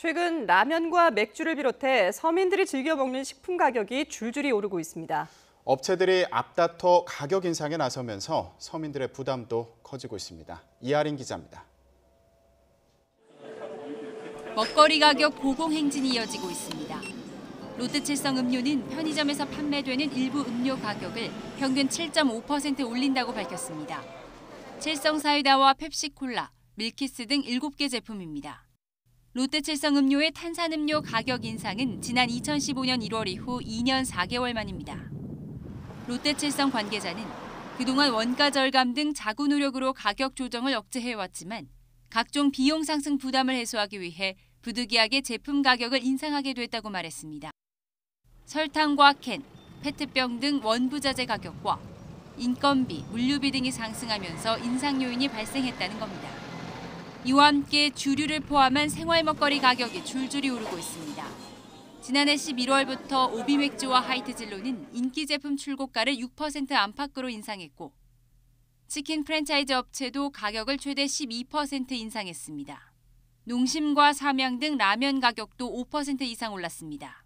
최근 라면과 맥주를 비롯해 서민들이 즐겨 먹는 식품 가격이 줄줄이 오르고 있습니다. 업체들이 앞다퉈 가격 인상에 나서면서 서민들의 부담도 커지고 있습니다. 이하린 기자입니다. 먹거리 가격 고공행진이 이어지고 있습니다. 롯데칠성 음료는 편의점에서 판매되는 일부 음료 가격을 평균 7.5% 올린다고 밝혔습니다. 칠성 사이다와 펩시콜라, 밀키스 등 7개 제품입니다. 롯데칠성 음료의 탄산음료 가격 인상은 지난 2015년 1월 이후 2년 4개월 만입니다. 롯데칠성 관계자는 그동안 원가 절감 등 자구 노력으로 가격 조정을 억제해왔지만 각종 비용 상승 부담을 해소하기 위해 부득이하게 제품 가격을 인상하게 됐다고 말했습니다. 설탕과 캔, 페트병 등 원부자재 가격과 인건비, 물류비 등이 상승하면서 인상 요인이 발생했다는 겁니다. 이와 함께 주류를 포함한 생활 먹거리 가격이 줄줄이 오르고 있습니다. 지난해 11월부터 오비 맥주와 하이트진로는 인기 제품 출고가를 6% 안팎으로 인상했고 치킨 프랜차이즈 업체도 가격을 최대 12% 인상했습니다. 농심과 삼양 등 라면 가격도 5% 이상 올랐습니다.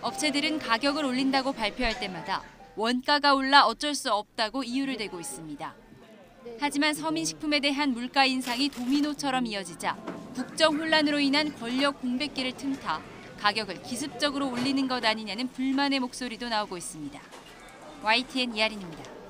업체들은 가격을 올린다고 발표할 때마다 원가가 올라 어쩔 수 없다고 이유를 대고 있습니다. 하지만 서민식품에 대한 물가 인상이 도미노처럼 이어지자 국정 혼란으로 인한 권력 공백기를 틈타 가격을 기습적으로 올리는 것 아니냐는 불만의 목소리도 나오고 있습니다. YTN 이하린입니다.